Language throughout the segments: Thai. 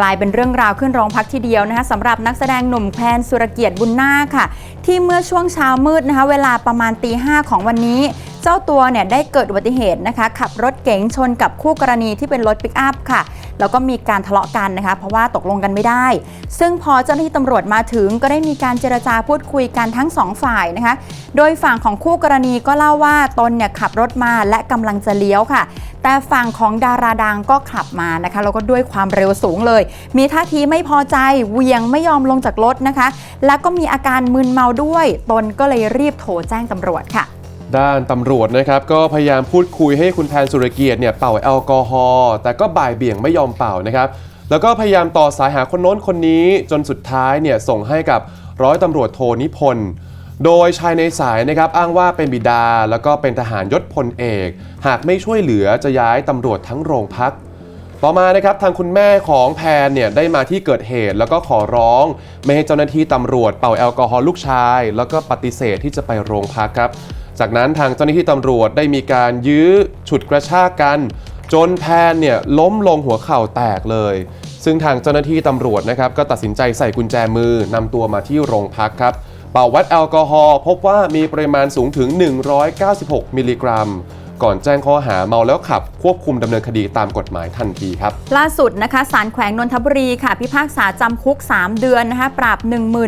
กลายเป็นเรื่องราวขึ้นโรงพักทีเดียวนะคะสำหรับนักแสดงหนุ่มแพนสุรเกียรติบุญนาคค่ะ ที่เมื่อช่วงเช้ามืดนะคะเวลาประมาณตีห้าของวันนี้ เจ้าตัวเนี่ยได้เกิดอุบัติเหตุนะคะ ขับรถเก๋งชนกับคู่กรณีที่เป็นรถปิกอัพค่ะ แล้วก็มีการทะเลาะกันนะคะ เพราะว่าตกลงกันไม่ได้ ซึ่งพอเจ้าหน้าที่ตำรวจมาถึงก็ได้มีการเจรจาพูดคุยกันทั้งสองฝ่ายนะคะ โดยฝั่งของคู่กรณีก็เล่าว่าตนเนี่ยขับรถมาและกำลังจะเลี้ยวค่ะ แต่ฝั่งของดาราดังก็ขับมานะคะแล้วก็ด้วยความเร็วสูงเลย มีท่าทีไม่พอใจเวียงไม่ยอมลงจากรถนะคะ แล้วก็มีอาการมึนเมาด้วย ตนก็เลยรีบโทรแจ้งตำรวจค่ะด้านตำรวจนะครับก็พยายามพูดคุยให้คุณแพนสุรเกียรติเนี่ยเป่าแอลกอฮอล์แต่ก็บ่ายเบี่ยงไม่ยอมเป่านะครับ แล้วก็พยายามต่อสายหาคนโน้นคนนี้จนสุดท้ายเนี่ยส่งให้กับร้อยตำรวจโทนิพนธ์ โดยชายในสายนะครับอ้างว่าเป็นบิดาแล้วก็เป็นทหารยศพลเอก หากไม่ช่วยเหลือจะย้ายตำรวจทั้งโรงพัก ต่อมานะครับทางคุณแม่ของแพนเนี่ยได้มาที่เกิดเหตุแล้วก็ขอร้อง ไม่ให้เจ้าหน้าที่ตำรวจเป่าแอลกอฮอล์ลูกชาย แล้วก็ปฏิเสธที่จะไปโรงพักครับ จากนั้นทางเจ้าหน้าที่ตำรวจได้มีการยื้อฉุดกระชากกัน จนแพนเนี่ยล้มลงหัวเข่าแตกเลยซึ่งทางเจ้าหน้าที่ตำรวจนะครับก็ตัดสินใจใส่กุญแจมือนำตัวมาที่โรงพักครับ เป่าวัดแอลกอฮอล์พบว่ามีปริมาณสูงถึง 196 มิลลิกรัม ก่อนแจ้งข้อหาเมาแล้วขับ ควบคุมดำเนินคดีตามกฎหมายทันทีครับ ล่าสุดนะคะศาลแขวงนนทบุรีค่ะ พิพากษาจำคุก 3 เดือนนะคะปรับ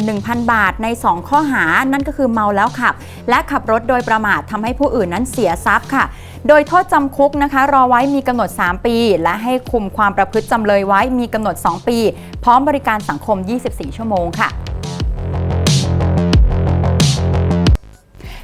11,000 บาทใน 2 ข้อหานั่นก็คือเมาแล้วขับ และขับรถโดยประมาททำให้ผู้อื่นนั้นเสียทรัพย์ค่ะโดยโทษจำคุกนะคะรอไว้มีกำหนด 3 ปี และให้คุมความประพฤติจำเลยไว้มีกำหนด 2 ปี พร้อมบริการสังคม 24 ชั่วโมงค่ะ